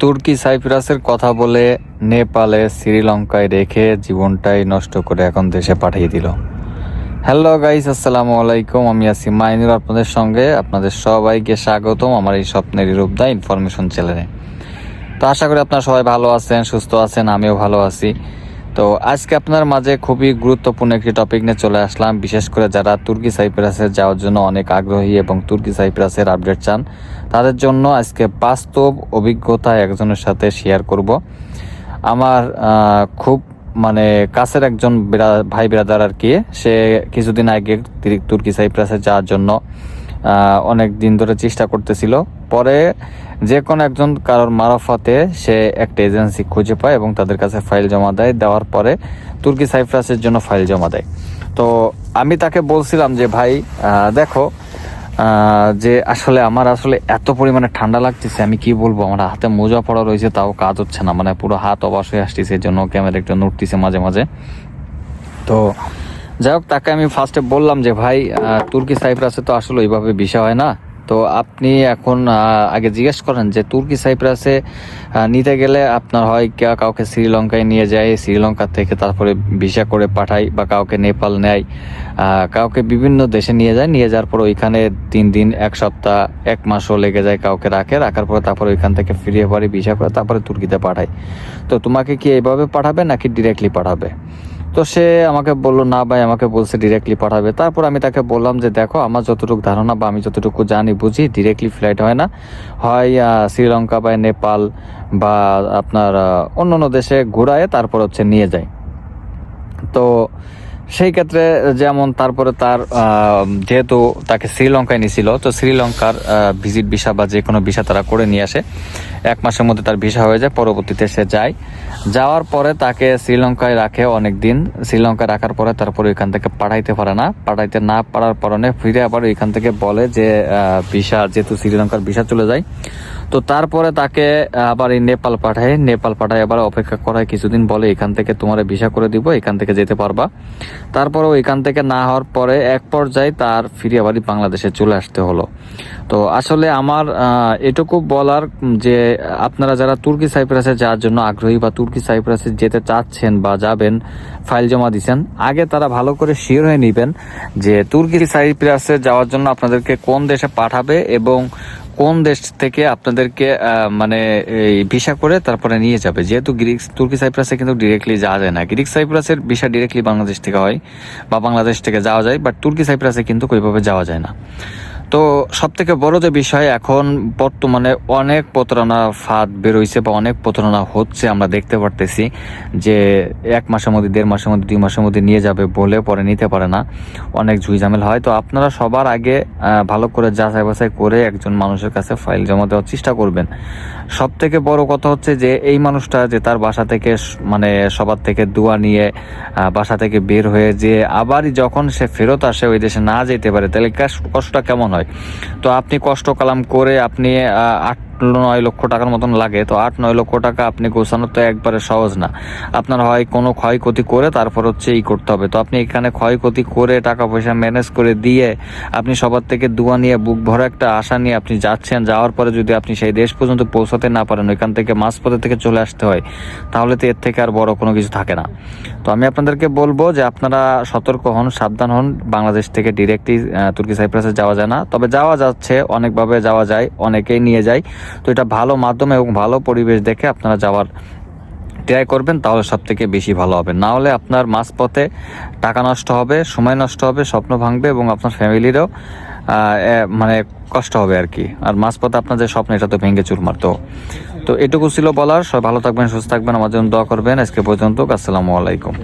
তুর্কি সাইপ্রাসের কথা বলে নেপালে শ্রীলঙ্কায় রেখে জীবনটাই নষ্ট করে এখন দেশে পাঠিয়ে দিল। হ্যালো গাইস, আসসালামু আলাইকুম। আমি আছি মাইনুর আপনাদের সঙ্গে আপনাদের সবাইকে স্বাগতম আমার এই স্বপ্নের রূপদা ইনফরমেশন চ্যানেলে। তো আশা করি আপনারা সবাই ভালো আছেন, সুস্থ আছেন, আমিও ভালো আছি। তো আজকে আপনার মাঝে খুবই গুরুত্বপূর্ণ একটি টপিক নিয়ে চলে আসলাম। বিশেষ করে যারা তুর্কি সাইপ্রাসে যাওয়ার জন্য অনেক আগ্রহী এবং তুর্কি সাইপ্রাসের আপডেট চান, তাদের জন্য আজকে বাস্তব অভিজ্ঞতা একজনের সাথে শেয়ার করব। আমার খুব মানে কাছের একজন ভাই ব্রাদার আর কি, সে কিছুদিন আগে তুর্কি সাইপ্রাসে যাওয়ার জন্য অনেক দিন ধরে চেষ্টা করতেছিল। পরে যে কোনো একজন কারোর মারফতে সে একটা এজেন্সি খুঁজে পায় এবং তাদের কাছে ফাইল জমা দেয়। দেওয়ার পরে তুর্কি সাইপ্রাসের জন্য ফাইল জমা দেয়। তো আমি তাকে বলছিলাম যে, ভাই দেখো যে আসলে আমার আসলে এত পরিমাণে ঠান্ডা লাগতেছে, আমি কি বলব? আমার হাতে মোজা পড়া রয়েছে, তাও কাজ হচ্ছে না। মানে পুরো হাত অবাস হয়ে আসতেছে, এর জন্য ক্যামেরা একটু নড়তেছে মাঝে মাঝে। তো যাই হোক, তাকে আমি ফার্স্টে বললাম যে, ভাই তুর্কি সাইপ্রাসে তো আসলে ওইভাবে ভিসা হয় না। তো আপনি এখন আগে জিজ্ঞেস করেন যে, তুর্কি সাইপ্রাসে নিতে গেলে আপনার হয় কাউকে শ্রীলঙ্কায় নিয়ে যায়, শ্রীলঙ্কা থেকে তারপরে ভিসা করে পাঠায় বা কাউকে নেপাল নেয় কাউকে বিভিন্ন দেশে নিয়ে যায়, নিয়ে যাওয়ার পর ওইখানে তিন দিন, এক সপ্তাহ, এক মাসও লেগে যায় কাউকে রাখে, রাখার পরে তারপরে ওইখান থেকে ফিরিয়ে পারে ভিসা করে তারপরে তুর্কিতে পাঠায়। তো তোমাকে কি এইভাবে পাঠাবে নাকি ডিরেক্টলি পাঠাবে? তো সে আমাকে বলল, না ভাই, আমাকে বলছে ডিরেক্টলি পাঠাবে। তারপর আমি তাকে বললাম যে, দেখো, আমার যতটুকু ধারণা বা আমি যতটুকু জানি, বুঝি ডিরেক্টলি ফ্লাইট হয় না। হয় শ্রীলঙ্কা বা নেপাল বা আপনার অন্য অন্য দেশে ঘুরায়, তারপর হচ্ছে নিয়ে যায়। তো সেই ক্ষেত্রে যেমন তারপরে তার যেহেতু তাকে শ্রীলঙ্কায় নিছিল তো শ্রীলঙ্কার ভিজিট ভিসা বা যে কোনো ভিসা তারা করে নিয়ে আসে। এক মাসের মধ্যে তার ভিসা হয়ে যায়, পরবর্তীতে সে যায়। যাওয়ার পরে তাকে শ্রীলঙ্কায় রাখে অনেক দিন শ্রীলঙ্কায় রাখার পরে তারপরে ওইখান থেকে পাঠাইতে পারে না। পাঠাইতে না পারার কারণে ফিরে আবার ওইখান থেকে বলে যে ভিসা, যেহেতু শ্রীলঙ্কার ভিসা চলে যায়, তো তারপরে তাকে আবার এই নেপাল পাঠায়। নেপাল পাঠায় আবার অপেক্ষা করায় কিছুদিন, বলে এখান থেকে তোমার ভিসা করে দিব, এখান থেকে যেতে পারবা। তারপরেও এখান থেকে না হওয়ার পরে এক পর্যায়ে তার ফিরে আবারই বাংলাদেশে চলে আসতে হলো। তো আসলে আমার এটুকু বলার যে আপনারা যারা তুর্কি সাইপ্রাসে যাওয়ার জন্য আগ্রহী বা তুর্কি সাইপ্রাসে যেতে চাচ্ছেন বা যাবেন, ফাইল জমা দিচ্ছেন আগে তারা ভালো করে শিওর হয়ে নেবেন যে তুর্কি সাইপ্রাসে যাওয়ার জন্য আপনাদেরকে কোন দেশে পাঠাবে এবং কোন দেশ থেকে আপনাদেরকে মানে এই ভিসা করে তারপরে নিয়ে যাবে? যেহেতু গ্রিক, তুর্কি, সাইপ্রাসে কিন্তু ডিরেক্টলি যাওয়া যায় না। গ্রিক, সাইপ্রাসের ভিসা ডিরেক্টলি বাংলাদেশ থেকে হয় বা বাংলাদেশ থেকে যাওয়া যায় বাট তুর্কি, সাইপ্রাসে কিন্তু ওইভাবে যাওয়া যায় না। তো সব থেকে বড় যে বিষয় এখন বর্তমানে অনেক প্রতারণা ফাঁদ বেরোইছে বা অনেক প্রতারণা হচ্ছে আমরা দেখতে পারতেছি যে এক মাসের মধ্যে, দেড় মাসের মধ্যে, দুই মাসের মধ্যে নিয়ে যাবে বলে পরে নিতে পারে না। অনেক ঝুই হয়। তো আপনারা সবার আগে ভালো করে যাচাই বাছাই করে একজন মানুষের কাছে ফাইল জমা দেওয়ার চেষ্টা করবেন। সব থেকে বড় কথা হচ্ছে যে এই মানুষটা যে তার বাসা থেকে মানে সবার থেকে দোয়া নিয়ে বাসা থেকে বের হয়ে যে আবারই যখন সে ফেরত আসে ওই দেশে না যেতে পারে, তাহলে কষ্টটা কেমন হয়? তো আপনি কষ্ট কালাম করে আপনি আট নয় লক্ষ টাকার মতন লাগে, তো আট নয় লক্ষ টাকা আপনি গোছানো তো একবারে সহজ না। আপনার হয় কোনো ক্ষয়ক্ষতি করে তারপর হচ্ছে ই করতে হবে। তো আপনি এখানে ক্ষয়ক্ষতি করে টাকা পয়সা ম্যানেজ করে দিয়ে আপনি সবার থেকে দুয়া নিয়ে, বুক ভরা একটা আশা নিয়ে আপনি যাচ্ছেন, যাওয়ার পরে যদি আপনি সেই দেশ পর্যন্ত পৌঁছাতে না পারেন, ওইখান থেকে মাঝপথে থেকে চলে আসতে হয়, তাহলে তো এর থেকে আর বড় কোনো কিছু থাকে না। তো আমি আপনাদেরকে বলব যে আপনারা সতর্ক হন, সাবধান হন, বাংলাদেশ থেকে ডিরেক্টলি তুর্কি সাইপ্রাসে যাওয়া যায় না। তবে যাওয়া যাচ্ছে, অনেকভাবে যাওয়া যায়, অনেকেই নিয়ে যায়। তো এটা ভালো মাধ্যম এবং ভালো পরিবেশ দেখে আপনারা যাওয়ার ট্রাই করবেন, তাহলে সব থেকে বেশি ভালো হবে। না হলে আপনার মাঝপথে টাকা নষ্ট হবে, সময় নষ্ট হবে, স্বপ্ন ভাঙবে এবং আপনার ফ্যামিলিরও মানে কষ্ট হবে আর কি। আর মাঝপথে আপনার যে স্বপ্ন, এটা তো ভেঙে চুরমার। তো তো এটুকু ছিল বলার। সবাই ভালো থাকবেন, সুস্থ থাকবেন। আমার জন্য দোয়া করবেন। আজকে পর্যন্ত, আসসালামু আলাইকুম।